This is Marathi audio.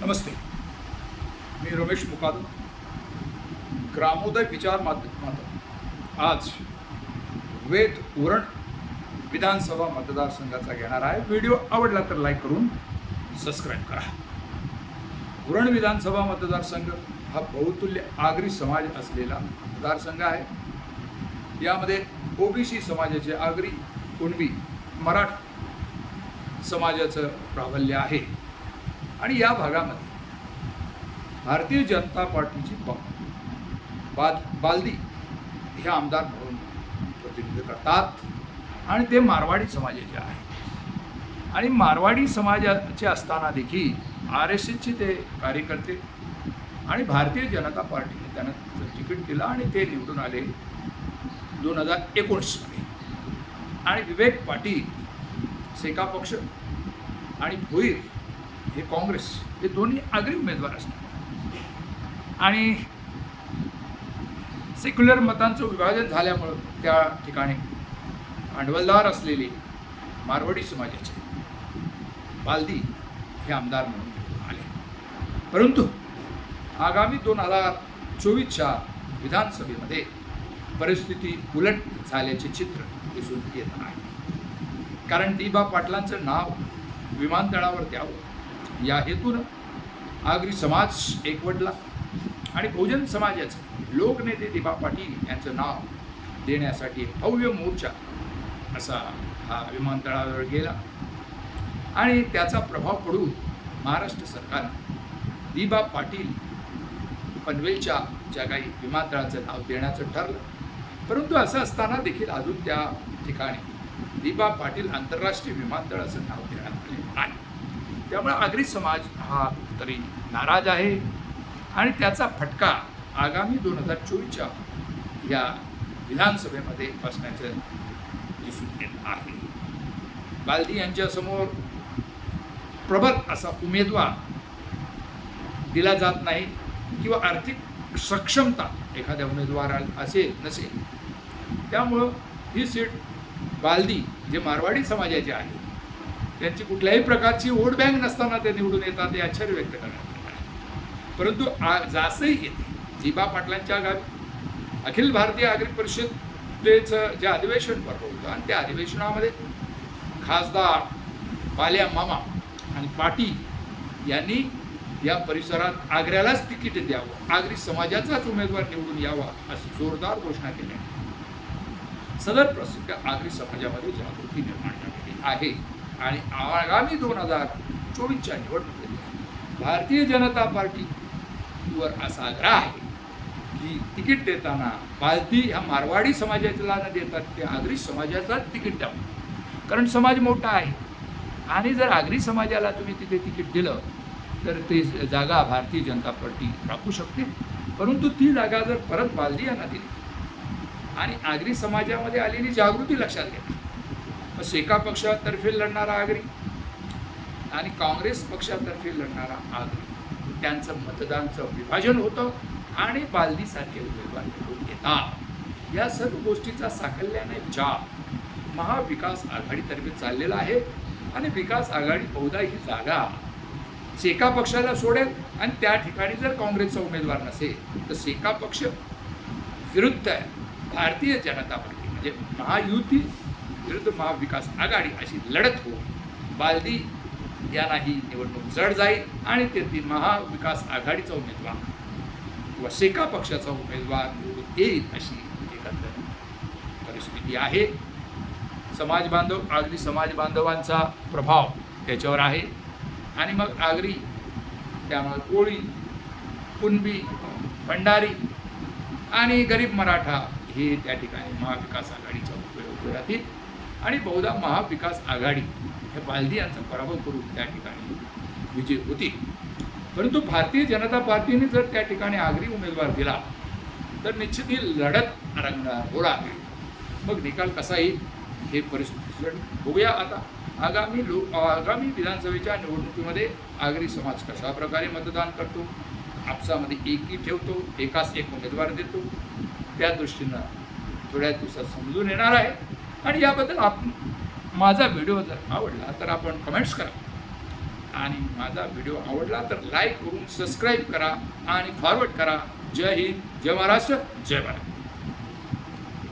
नमस्ते. मी रमेश मुकादम ग्रामोदय विचार माध्यमातून आज वेद उरण विधानसभा मतदारसंघाचा घेणार आहे. व्हिडिओ आवडला तर लाईक करून सबस्क्राईब करा. उरण विधानसभा मतदारसंघ हा बहुतुल्य आगरी समाज असलेला मतदारसंघ आहे. यामध्ये ओबीसी समाजाचे आगरी कुणबी मराठा समाजाचं प्राबल्य आहे. आणि या भागामध्ये भारतीय जनता पार्टीची बा बाल बालदी हे आमदार म्हणून प्रतिनिधित्व करतात. आणि ते मारवाडी समाजाचे आहेत. आणि मारवाडी समाजाचे असताना देखील आर एस एसचे ते कार्यकर्ते आणि भारतीय जनता पार्टीने त्यांना तिकीट दिलं आणि ते निवडून आले दोन हजार एकोणीसमध्ये आणि विवेक पाटील सेका पक्ष आणि भोईर हे काँग्रेस हे दोन्ही आगरी उमेदवार असतात आणि सेक्युलर मतांचं विभाजन झाल्यामुळं त्या ठिकाणी भांडवलदार असलेले मारवाडी समाजाचे बालदी हे आमदार म्हणून आले. परंतु आगामी दोन हजार चोवीसच्या विधानसभेमध्ये परिस्थिती उलट झाल्याचे चित्र दिसून येत आहे. कारण दिबा पाटलांचं नाव विमानतळावर द्यावं या हेतून आगरी समाज एकवटला आणि बहुजन समाजाचं लोकनेते दिबा पाटील यांचं नाव देण्यासाठी भव्य मोर्चा असा हा विमानतळावर गेला. आणि त्याचा प्रभाव पडून महाराष्ट्र सरकारनं दिबा पाटील पनवेलच्या ज्या काही विमानतळाचं नाव देण्याचं ठरलं. परंतु असं असताना देखील अजून त्या ठिकाणी दिबा पाटील आंतरराष्ट्रीय विमानतळ असं नाव देण्यात आले नाही. त्यामुळे आगरी समाज हा तरी नाराज आहे. आणि त्याचा फटका आगामी दोन हजार चोवीसच्या या विधानसभेमध्ये बसण्याचं दिसून येत आहे. बालदी यांच्यासमोर प्रबल असा उमेदवार दिला जात नाही किंवा आर्थिक सक्षमता एखाद्या उमेदवाराला असेल नसेल. त्यामुळं ही सीट बालदी जे मारवाडी समाजाचे आहे त्यांची कुठल्याही प्रकारची वोट बँक नसताना ते निवडून येतात हे आश्चर्य व्यक्त करण्यात परंतु आ जासही येते दिबा पाटलांच्या गावी अखिल भारतीय नागरिक परिषदेचं जे अधिवेशन भरलं होतं आणि त्या अधिवेशनामध्ये खासदार पाल्या मामा आणि पाटील यांनी या परिसरात आग्र्यालाच तिकीट द्यावं आगरी समाजाचाच उमेदवार निवडून यावा अशी जोरदार घोषणा केली सदर प्रसिद्ध आगरी समाजामध्ये जागृती निर्माण झालेली आहे. आणि आगामी दोन हजार चोवीसच्या निवडणुकीत भारतीय जनता पार्टीवर असा आग्रह आहे की तिकीट देताना बालदी ह्या मारवाडी समाजाला न देतात ते आगरी समाजाचाच तिकीट द्यावं कारण समाज मोठा आहे. आणि जर आगरी समाजाला तुम्ही तिथे तिकीट दिलं तर ते जागा भारतीय जनता पार्टी राखू शकते. परंतु ती जागा जर परत बालदी यांना दिली आणि आगरी समाजामध्ये आलेली जागृती लक्षात घ्या सेका पक्षातर्फे लढणारा आगरी आणि काँग्रेस पक्षातर्फे लढणारा आगरी. त्यांचं मतदानचं विभाजन होतं आणि बालदीसारखे उमेदवार निवडून येतात. या सर्व गोष्टीचा साकल्याने विचार महाविकास आघाडीतर्फे चाललेला आहे आणि विकास आघाडी बहुधा ही जागा सेका पक्षाला सोडेल आणि त्या ठिकाणी जर काँग्रेसचा उमेदवार नसेल तर सेका पक्ष विरुद्ध आहे. भारतीय जनता पार्टी म्हणजे महायुती विरुद्ध महाविकास आघाडी अशी लढत हो बालदी यांना ही निवडणूक जड जाईल आणि तेथील महाविकास आघाडीचा उमेदवार किंवा शेका पक्षाचा उमेदवार निवडून येईल अशी एकंदर परिस्थिती आहे. समाज बांधव आगरी समाज बांधवांचा प्रभाव त्याच्यावर आहे. आणि मग आगरी त्यामुळे कोळी कुणबी भंडारी आणि गरीब मराठा हे त्या ठिकाणी महाविकास आघाडीचा उपयोग राहतील. आणि बहुधा महाविकास आघाडी हे बालदी यांचा पराभव करून त्या ठिकाणी विजय होती. परंतु भारतीय जनता पार्टीने जर त्या ठिकाणी आगरी उमेदवार दिला तर निश्चित ही लढत रंगणार होणार मग निकाल कसा येईल हे परिस्थिती बघूया आता. आगामी लो आगामी विधानसभेच्या निवडणुकीमध्ये आगरी समाज कशा प्रकारे मतदान करतो? आपसामध्ये एकी ठेवतो एकाच एक उमेदवार देतो. त्या दृष्टीनं थोड्या दिवसात समजून येणार आहे. आणि याबद्दल आप माझा व्हिडिओ जर आवडला तर आपण कमेंट्स करा. आणि माझा व्हिडिओ आवडला तर लाईक करून सबस्क्राईब करा आणि फॉरवर्ड करा. जय हिंद जय महाराष्ट्र जय भारत.